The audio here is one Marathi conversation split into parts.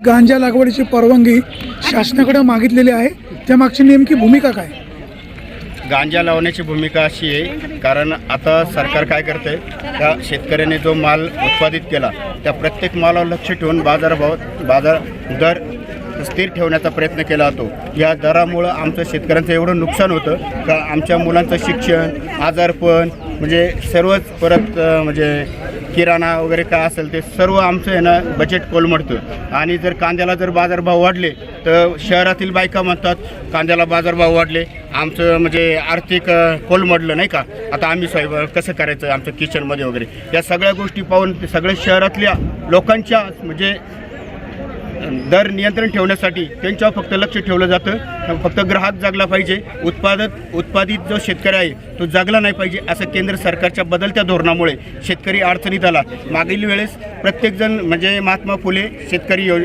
गांजा लागवडीची परवानगी शासनाकडे मागितलेली आहे. त्यामागची नेमकी भूमिका काय? गांजा लावण्याची भूमिका अशी आहे कारण आता सरकार काय करते त्या शेतकऱ्याने जो माल उत्पादित केला त्या प्रत्येक मालावर लक्ष ठेवून बाजारभाव बाजार दर स्थिर ठेवण्याचा प्रयत्न केला जातो. या दरामुळं आमचं शेतकऱ्यांचं एवढं नुकसान होतं का आमच्या मुलांचं शिक्षण आजारपण म्हणजे सर्वच परत म्हणजे किराणा वगैरे काय असेल ते सर्व आमचं आहे ना बजेट कोलमडतं. आणि जर कांद्याला जर बाजारभाव वाढले तर शहरातील बायका म्हणतात कांद्याला बाजारभाव वाढले आमचं म्हणजे आर्थिक कोलमडलं नाही का? आता आम्ही साहेब कसं करायचं आमचं किचनमध्ये वगैरे? या सगळ्या गोष्टी पाहून सगळ्या शहरातल्या लोकांच्या म्हणजे दर नियंत्रण ठेवण्यासाठी त्यांच्यावर फक्त लक्ष ठेवलं जातं. फक्त ग्राहक जागला पाहिजे. उत्पादक उत्पादित जो शेतकरी आहे तो जगला नाही पाहिजे असं केंद्र सरकारच्या बदलत्या धोरणामुळे शेतकरी अडचणीत आला. मागील वेळेस प्रत्येकजण म्हणजे महात्मा फुले शेतकरी योज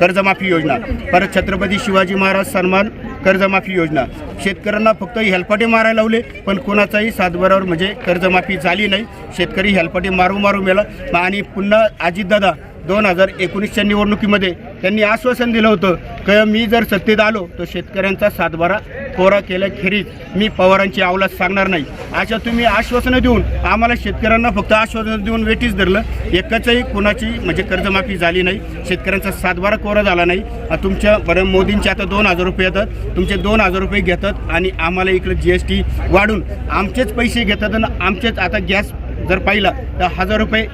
कर्जमाफी योजना परत छत्रपती शिवाजी महाराज सन्मान कर्जमाफी योजना. शेतकऱ्यांना फक्त हेलपाटे मारायला लावले पण कोणाचाही सातबारावर म्हणजे कर्जमाफी झाली नाही. शेतकरी हेलपाटे मारू मारू मेला. आणि पुन्हा अजितदादा दोन हजार एकोणीसच्या निवडणुकीमध्ये त्यांनी आश्वासन दिलं होतं की मी जर सत्तेत आलो तर शेतकऱ्यांचा सातबारा कोरा केल्याखेरीज मी पवारांची अवलाद सांगणार नाही. अशा तुम्ही आश्वासनं देऊन आम्हाला शेतकऱ्यांना फक्त आश्वासनं देऊन वेटीच धरलं. एकचही कोणाची म्हणजे कर्जमाफी झाली नाही शेतकऱ्यांचा सातबारा कोरा झाला नाही. तुमच्या बरं मोदींचे आता दोन हजार रुपये येतात तुमचे दोन हजार रुपये घेतात आणि आम्हाला इकडे जी एस टी वाढून आमचेच पैसे घेतात आणि आमचेच आता गॅस जर पाहिला तर हजार रुपये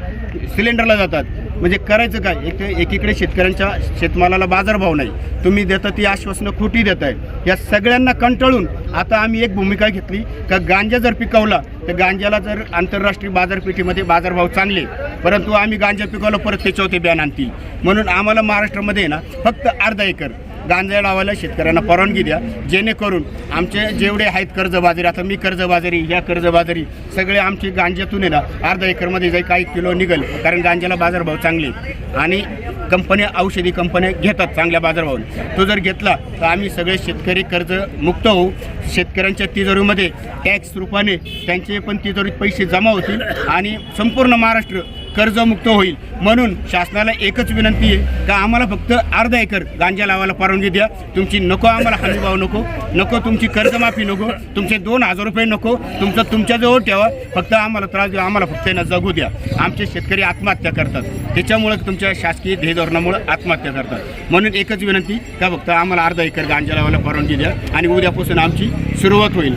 सिलेंडरला जातात. म्हणजे करायचं काय? एक एकीकडे शेतकऱ्यांच्या शेतमालाला बाजारभाव नाही. तुम्ही देता ती आश्वासनं खोटी देत आहे या सगळ्यांना कंटाळून आता आम्ही एक भूमिका घेतली का गांजा जर पिकवला तर गांजाला जर आंतरराष्ट्रीय बाजारपेठेमध्ये बाजारभाव चांगले परंतु आम्ही गांजा पिकवलं परत त्याच्यावर ते बॅन आणतील. म्हणून आम्हाला महाराष्ट्रामध्ये आहे ना फक्त अर्धा एकर गांजा लावायला शेतकऱ्यांना परवानगी द्या. जेणेकरून आमचे जेवढे आहेत कर्जबाजारी आता मी कर्जबाजारी ह्या कर्जबाजारी सगळे आमची गांज्यातून आहे ना अर्धा एकरमध्ये जाईल काही किलो निघेल कारण गांज्याला बाजारभाव चांगले आणि कंपन्या औषधी कंपन्या घेतात चांगल्या बाजारभावाने. तो जर घेतला तर आम्ही सगळे शेतकरी कर्ज मुक्त होऊ. शेतकऱ्यांच्या तिजोरीमध्ये टॅक्स रूपाने त्यांचे पण तिजोरीत पैसे जमा होतील. आणि संपूर्ण महाराष्ट्र कर्जमुक्त होईल. म्हणून शासनाला एकच विनंती आहे का आम्हाला फक्त अर्धा एकर गांजा लावायला परवानगी द्या. तुमची नको आम्हाला हमीभाव नको नको तुमची कर्जमाफी नको तुमचे दोन हजार रुपये नको तुमचं तुमच्याजवळ ठेवा. फक्त आम्हाला त्रास देऊ आम्हाला फक्त त्यांना जगू द्या. आमचे शेतकरी आत्महत्या करतात. त्याच्यामुळे तुमच्या शासकीय ध्येयधोरणामुळं आत्महत्या करतात. म्हणून एकच विनंती का फक्त आम्हाला अर्धा एकर गांजा लावायला परवानगी द्या आणि उद्यापासून आमची सुरुवात होईल.